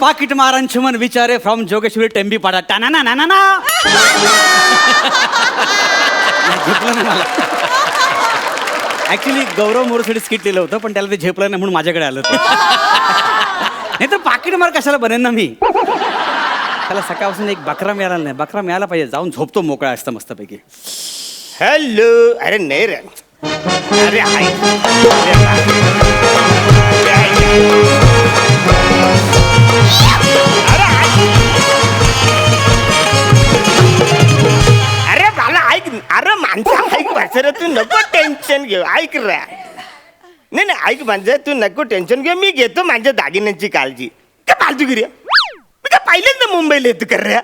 पाकिट मारांची विचारे फ्रॉम जोगेश्वरी टेंबी पाडा. टाना ना ना ना ना ऍक्च्युली गौरव मोरसाठी स्किट लिहिलं होतं पण त्याला ते झेपलं नाही म्हणून माझ्याकडे आलं ते. नाही तर पाकिट मार कशाला बनेन ना मी? त्याला सकाळपासून एक बकरा मिळाला नाही. बकरा मिळाला पाहिजे. जाऊन झोपतो मोकळा असतं मस्तपैकी. हॅलो अरे नाही रे. अरे हाय अरे वासर तू नको टेन्शन घेऊ. ऐक रे. नाही नाही ऐक माणसं तू नको टेन्शन घेऊ. मी घेतो माझ्या दागिन्यांची काळजी. काय फालतूगिरी आहे? मी काय पहिल्यांदा मुंबईला येतो कर रे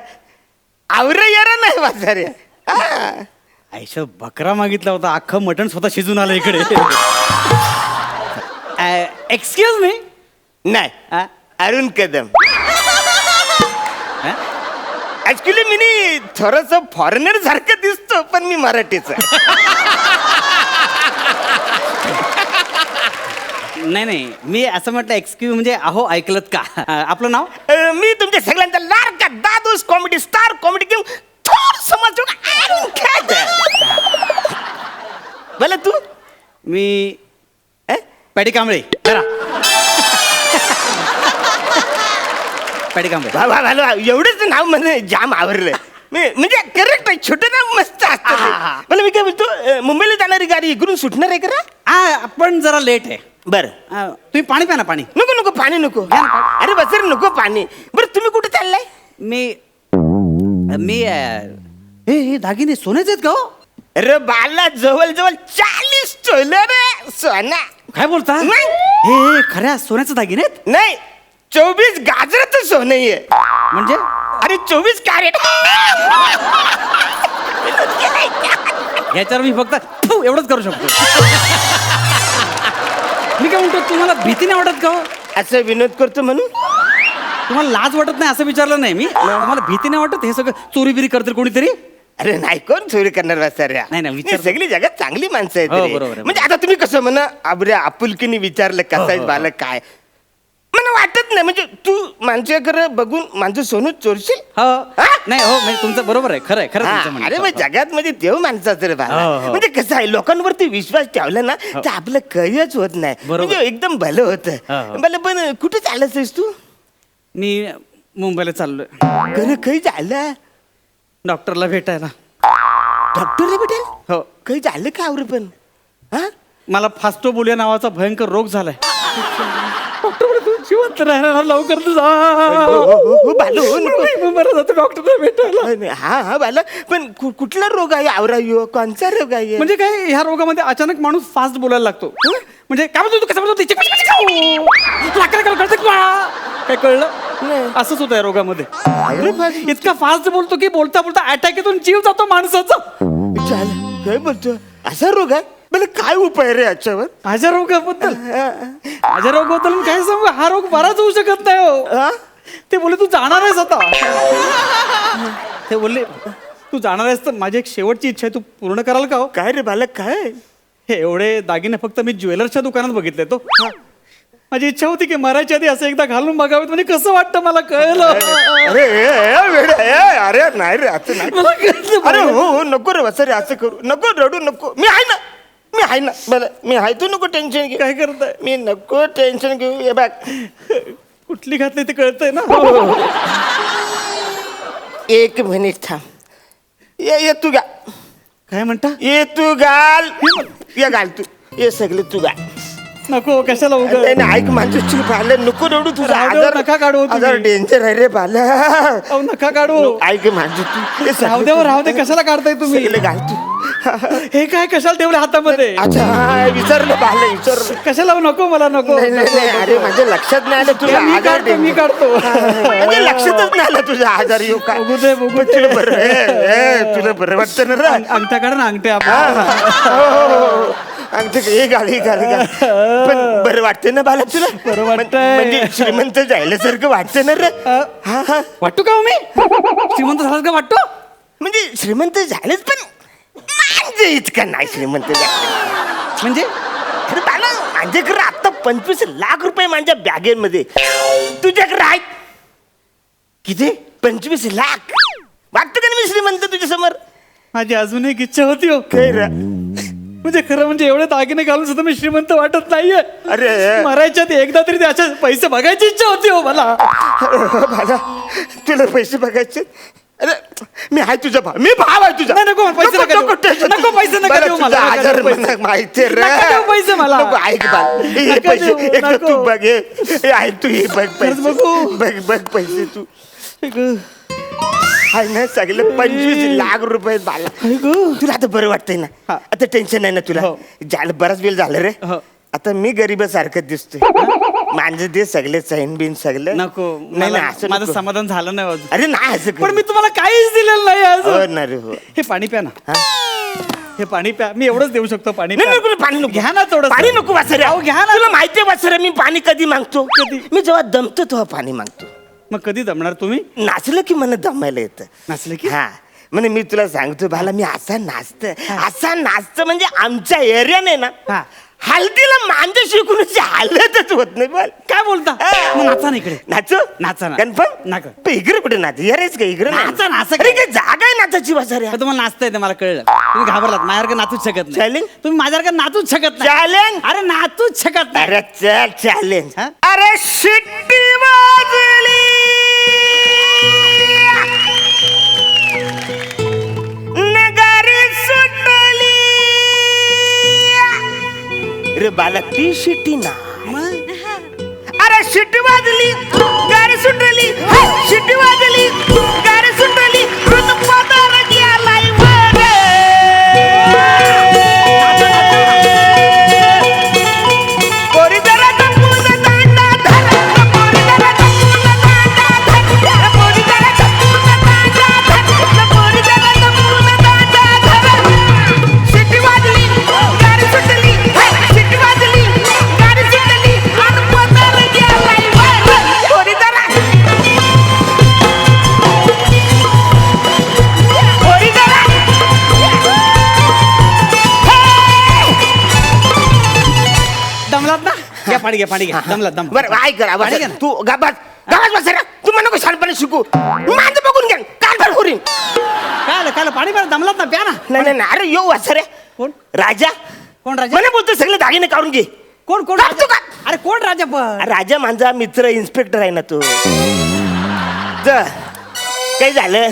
आवर यारा नाही वासर आयशा बकरा मागितला होता. अख्खं मटण स्वतः शिजून आलं इकडे. एक्सक्यूज मी नाही. अरुण कदम. ऍक्च्युली मी नी थोडस फॉरेनर सारखं दिसतो पण मी मराठीच. आहे. नाही नाही. मी असं म्हटलं एक्सक्यूज म्हणजे अहो ऐकलत का? आपलं नाव? अं, मी तुमच्या सगळ्यांचा लाडका दादूस कॉमेडी स्टार कॉमेडी किंग थोर समज कदम बोला तू? मी अं? पॅडी कांबळे. जरा पॅडी कांबळे. वा वा वा वा, एवढंच नाव म्हणजे जाम आवडलं मी- म्हणजे करेक्ट आहे छोटं नाव मस्त असतं ते. आहा. मला मी काय बोलतो अं, मुंबईला जाणारी गाडी इकडून सुटणार आहे का? आ पण जरा लेट आहे. बरं. तुम्ही पाणी प्या ना पाणी. नको नको पाणी नको. अरे बसर नको पाणी. बरं तुम्ही कुठे चाललाय? मी मी अं, हे हे दागिने सोन्याचे आहेत का हो? अरे बाला जवळ जवळ चाळीस तोलं रे सोना. काय बोलता? नाही. हे हे, खऱ्या सोन्याचे दागिने आहेत? नाही चोवीस गाजराचं सोनं आहे. म्हणजे? अरे चोवीस कॅरेट. याच्यावर मी फक्त फू एवढंच करू शकतो. मी काय म्हणतो तुम्हाला भीती नाही वाटत का हो? असं विनोद करतो म्हणून? तुम्हाला लाज वाटत नाही असं विचारलं नाही मी? तुम्हाला भीती नाही वाटत? हे सगळं चोरी बिरी करतील कोणीतरी? अरे नाही कोण चोरी करणार वाचा रे नाही, नाही, विचार- सगळी जगात चांगली माणसं आहेत हो, रे. बरोबर आहे, म्हणजे आता तुम्ही कसं म्हणा आबऱ्या आपुलकीने विचारलं कसं आहे हो, बालक काय? नाही म्हणजे तू माणसाकडे बघून माझं सोनं चोरशील? हो. हा? नाही हो म्हणजे तुमचं बरोबर आहे. खरं आहे खरं हा, अरे म्हणणं. मग जगात म्हणजे देव माणसाचं रे बाळा. हो, हो. म्हणजे कसं आहे लोकांवरती विश्वास ठेवला ना तर आपलं कयच होत नाही. बरोबर. म्हणजे एकदम भलं हो, होतं. हो. मला पण कुठे चालत तू? मी मुंबईला चाललोय. खरं काही झालं? डॉक्टरला भेटायला. डॉक्टर भेटेल हो. काही झालं का आवर पण? हा? मला फास्टोबोलिया नावाचा भयंकर रोग झालाय. डॉक्टर जिवंत राहणार लवकर तू जा. हो, हो, हो. मी बरं जातो डॉक्टरला भेटायला. हा हा बाला. पण कु- कुठला रोग आहे? आवरा यो कोणचा रोग आहे? म्हणजे काय ह्या रोगामध्ये अचानक माणूस फास्ट बोलायला लागतो. म्हणजे काय म्हणतो तू? कसं म्हणतो तिची- तिची- तिची- लाकडं कळलं, कळतं का? काय. कळलं? असंच होतं या रोगामध्ये. अरे बाप. इतका फास्ट बोलतो की बोलता बोलता अटॅक येतून जीव जातो माणसाचा. चाल काय बोलतो? असा रोग आहे? मला काय उपाय रे याच्यावर? माझ्या रोगाबद्दल? माझ्या रोगाबद्दल काय सांगू? हा रोग बराच होऊ शकत नाही हो. हा? ते बोलले तू जाणार आहेस आता. ते बोलले तू जाणार आहेस तर माझी एक शेवटची इच्छा आहे. तू पूर्ण कराल का हो? काय रे बालक काय? हे एवढे दागिने फक्त मी ज्वेलर्सच्या दुकानात बघितले तो. माझी इच्छा होती की मरायच्या आधी असं एकदा घालून बघावेत. म्हणजे कसं वाटतं मला? कळलं. अरे ए, ए, वेडा, ए, अरे नाही रे असं नाही. मला कळलं. अरे हो हो नको रे वसरे असं करू. नको रडू नको. मी आहे ना. मी आहे ना बरं मी आहे तू नको टेन्शन घे काय करताय? मी नको टेन्शन घेऊ हे बघ. कुठली घातली ते कळतंय ना? एक मिनिट थांब. ये ये तू गा काय म्हणता? ये तू घाल. ये घाल तू. ये सगळे तू घाल. नको कशाला उगा नाही नाही, ऐक माझं चूक झालं नको रडू तुझा. राहू दे, नका काढू तुम्ही. आजार डेंजर आहे रे बाला. अहो, नका काढू. ऐक माझं तू हे राहू दे हो, राहू दे कशाला काढताय तुम्ही? सगळं घाल तू. हे काय कशाला ठेवलं हातामध्ये? अच्छा हा, विसरलं बाला विसरलं. कशाला नको मला नको. नाही नाही नाही, अरे माझ्या लक्षात नाही आलं तुझा मी आजार काढतो मी काढतो. म्हणजे लक्षातच नाही आलं तुझा आजार येऊ काय? बघू दे बघू दे. तुला बरं? ए, ए, तुला बरं वाटतं ना रे? अंग- अंगठ्या काढा ना अंगठ्या हा, हा. हो, पण बरं वाटतं ना बाला तुला? बरं वाटतंय. म्हणजे श्रीमंत जायल्यासारखं वाटतं ना रे? हा. हा हा. वाटतो का हो मी? श्रीमंत झाला का वाटतो म्हणजे श्रीमंत झालेच पण म्हणजे इतका नाही श्रीमंत म्हणजे? अरे बाला माझ्याकडे आता पंचवीस लाख रुपये माझ्या बॅगेमध्ये. तुझ्याकडे आहेत. किती? पंचवीस लाख. वाटतं का मी श्रीमंत तुझ्या समोर माझी अजून एक इच्छा होती हो? म्हणजे खरं म्हणजे एवढे दागिने घालून सुद्धा मी श्रीमंत वाटत नाहीये. अरे. मरायच्या ते एकदा तरी त्याच्या पैसे बघायची इच्छा होती हो मला. तुला पैसे बघायचे अरे मी आहे तुझा भाव मी भाव आहे तुझा नाही, नको, पैसे नका देऊ. tension. नको, पैसे नका बरं, देऊ तुझा मला, नका आजार देऊ पैसे. मला माहिती रे नका देऊ पैसे मला. नको, ऐक बाल हे नका पैसे देऊ, एक तर नको. तू बघ हे हे ऐक तू हे बघ पैसे बघू. बघ बघ पैसे तू आहे ना सगळे पंचवीस लाख रुपये बाला तुला आता बरं वाटतंय ना हा. आता टेन्शन नाही ना तुला हो. झालं बराच वेळ झालं रे हो. आता मी गरीबासारखं दिसतोय माझं दे सगळे चैन बिन सगळं. नको नाही मला- ना असं माझं नको. समाधान झालं नाही अजून. अरे नाही असं पण. मी तुम्हाला काहीच दिलेलं नाही हो अजून. ना रे हो. हे पाणी प्या ना. हा? हे पाणी प्या. मी एवढंच देऊ शकतो पाणी नाही प्या. पाणी नको? घ्या ना थोडं पाणी नको वासरे अहो, घ्या ना. तुला माहिती आहे वासरे मी पाणी कधी मागतो? कधी? मी जेव्हा दमतो तेव्हा पाणी मागतो. मग कधी जमणार तुम्ही? नाचलं की मला दमायला येतं. नाचलं की? हा. म्हणजे मी तुला सांगतो बाला मी असा नाचत असा नाचत म्हणजे आमच्या एरियाने ना हा. हल्दीला मांजे शिकूनची हालतच होत नाही बोल. काय बोलता. मग नाचा ना इकडे. नाचो? नाचा ना. कन्फर्म? नाका. पण इकडे कुठे नाच? यारेच का इकडे नाच. नाचा, नाचा अरे काय? जागा आहे नाचाची वासरे तर तुम्हाला नाचता येते मला कळलं. तुम्ही घाबरलात माझ्यासारखं नाचूच शकत नाही. Challenge? तुम्ही माझ्यासारखं नाचूच शकत नाही. चॅलेंज अरे नाचूच शकत नाही. अरे चल चॅलेंज हा? अरे शिट्टी वाजली रे बाला ती शिट्टी ना अरे शिट्टी वाजली गाडी सुटली शिट्टी वाजली घ्या पाणी घ्या पाणी घ्या दमलात दम बरं ऐक करा पाणी घ्या ना. तू गाबात गाबात बस रे तू मला नको शानपणे शिकू. माझं बघून घ्या काल भर होरीन. काय आलं, काय आलं? पाणी प्या दमलात ना प्या ना. नाही नाही नाही. अरे येऊ वाच रे. कोण? राजा. कोण राजा? मला बोलतो सगळे दागिने काढून घे. कोण कोण तू? काढ. अरे कोण राजा पण? राजा माझा मित्र इन्स्पेक्टर आहे ना तो. ज काही झालं?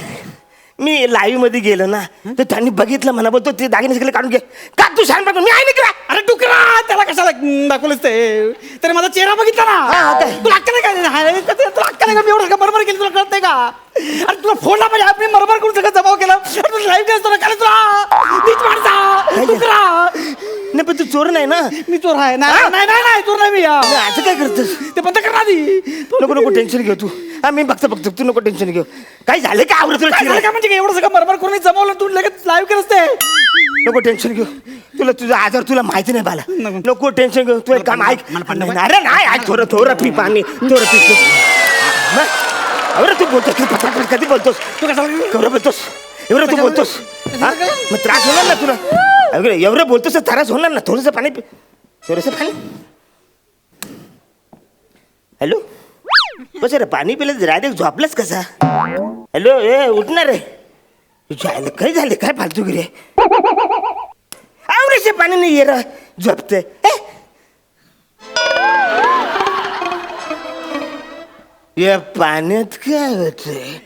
मी लाईव्हमध्ये गेलो ना तर त्यांनी बघितलं मला बोलतो ते दागिने सगळे काढून घे. का तू शान मी आहे ना अरे डुकरा त्याला कशाला हम्म, दाखवलंस ते? तरी माझा चेहरा बघितला ना? तुला अक्कल नाही का- तुला अक्कल नाही का? मी एवढं का बरोबर केली तुला कळत नाही का? अरे तुला फोनला पाहिजे आपण बरोबर करून सगळं जमाव केलं. लाईव्ह केलं तुला काय तुला? नीच माणसा डुकरा. नाही पण तू चोर नाही ना? मी चोर आहे. नाही? नाही नाही नाही, चोर नाही मी. या. नाही, असं काय करतोस? ते बंद कर ना आधी नको नको टेन्शन घेऊ तू. हा मी बघतो बघतो तू नको टेन्शन घेऊ. काय झालं का आवडत तुला काय झालं चिरायला? का? म्हणजे काय एवढं सगळं बरोबर करून जमवलं तू? लगेच लाईव्ह केलंस ते. नको टेन्शन घेऊ. तुला तुझा आजार तुला माहिती नाही बाला. नको. नको टेन्शन घेऊ. तू एक काम ऐक. पाणी. अरे नाही ऐक थोडं थोडं पी पाणी. थोडं पी तू. मग, अरे तू बोलतोस तू पटापट कधी बोलतोस? तू कशाला एवढं बोलतोस? एवढं तू बोलतोस? हा? मग त्रास होणार ना तुला? अरे एवढं बोलतोस तर त्रास होणार ना थोडंसं पाणी पी. थोडंसं पाणी. हॅलो? बस रे पाणी पिलं राधे झोपलाच कसा? हॅलो ए उठणार रे झालं काय झालं काय फालतू गिरे? आवरेचे पाणी नाही ये झोपते या पाण्यात काय होतंय?